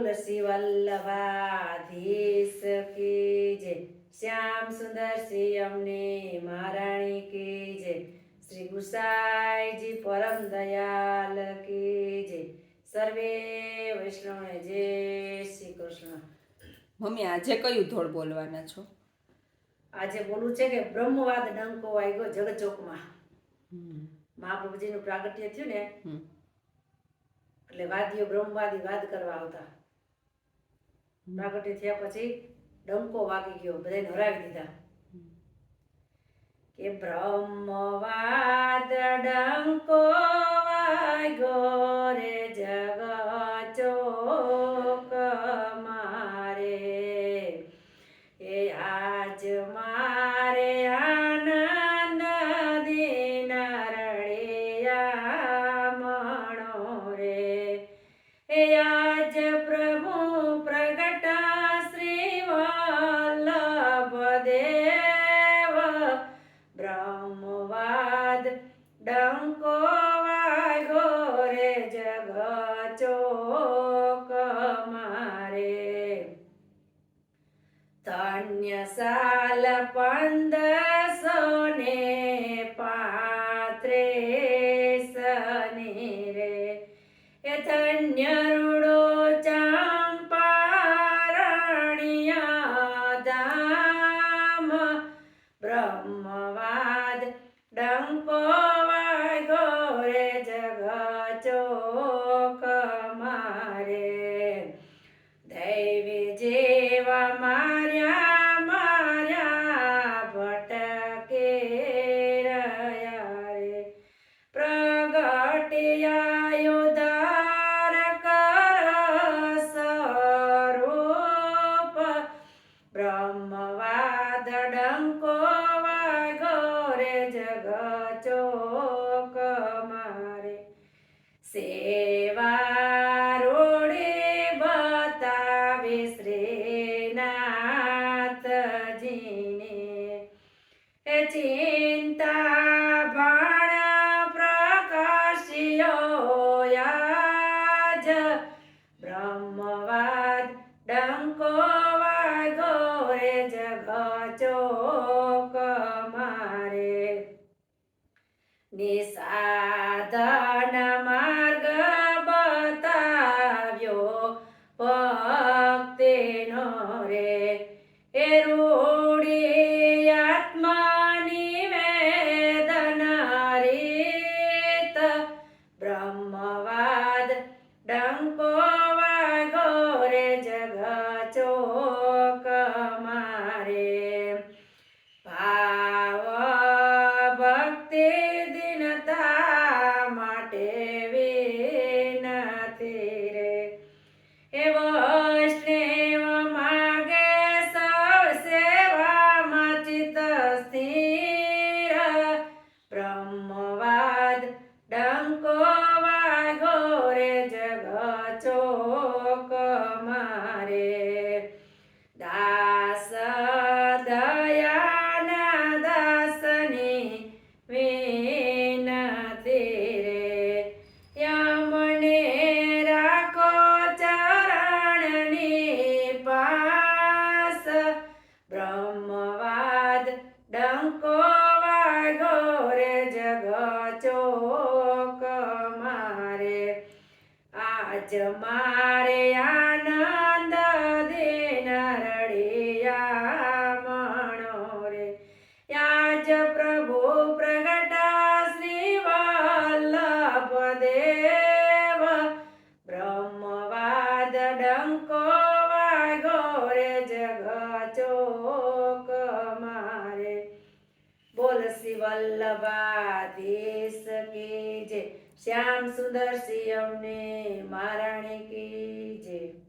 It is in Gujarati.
બોલ શ્રી વલ્લભાધીશ કી જય શ્યામ સુંદર શ્રી અમને મહારાણી કી જય શ્રી ગુસાઈજી પરમ દયાલ કી જય સર્વે વૈષ્ણવને જય શ્રી કૃષ્ણ મમ્મી આજે કયું ધોળ બોલવાના છો? આજે બોલવું છે કે બ્રહ્મવાદ ડંકો વાગ્યો જગચોકમાં મહાપ્રભુજીનું પ્રાગટ્ય થયું ને. એટલે વાદીઓ બ્રહ્મવાદી વાદ કરવા આવતા. પ્રાગટ્ય થયા પછી ડંકો વાગી ગયો. બધાને હરાવી દીધા. કે બ્રહ્મવાદ ડંકો વાગ્યો રે જગચોક મારે. એ આજ મારે આનંદ દિન રળિયા મણો એ આજ రసాల పంద જગ ચોક મારે. સેવા રોડે બતાવે શ્રીનાથજીને. એ ચિંતા બાણ પ્રકાશિયો યાજ. બ્રહ્મવાદ ડંકો નિસાધન માર્ગ બતાવ્યો. ભક્તિનો રે એ રૂડી આત્માની વેદન રીત બ્રહ્મવાદ ડંકો વાગ્યો રે જગ ચોક મારે. ભાવ બ્રહ્મવાદ ડંકો વાગ્યો રે જગ ચોક મારે દાસ દયાના દાસની વિનતી રે. યમને રાખો ચરણની પાસ. બ્રહ્મવાદ, ડંકો આજ મારે આનંદ દિન રળિયા મણો રે. આજ પ્રભુ પ્રગટા શ્રી વલ્લભ દેવ, બ્રહ્મવાદ ડંકો વાગ્યો રે જગ ચોક મારે. બોલ શ્રી દેશ કે જય. શ્યામ સુંદર સિંહ અમને મહારાણી કી જય.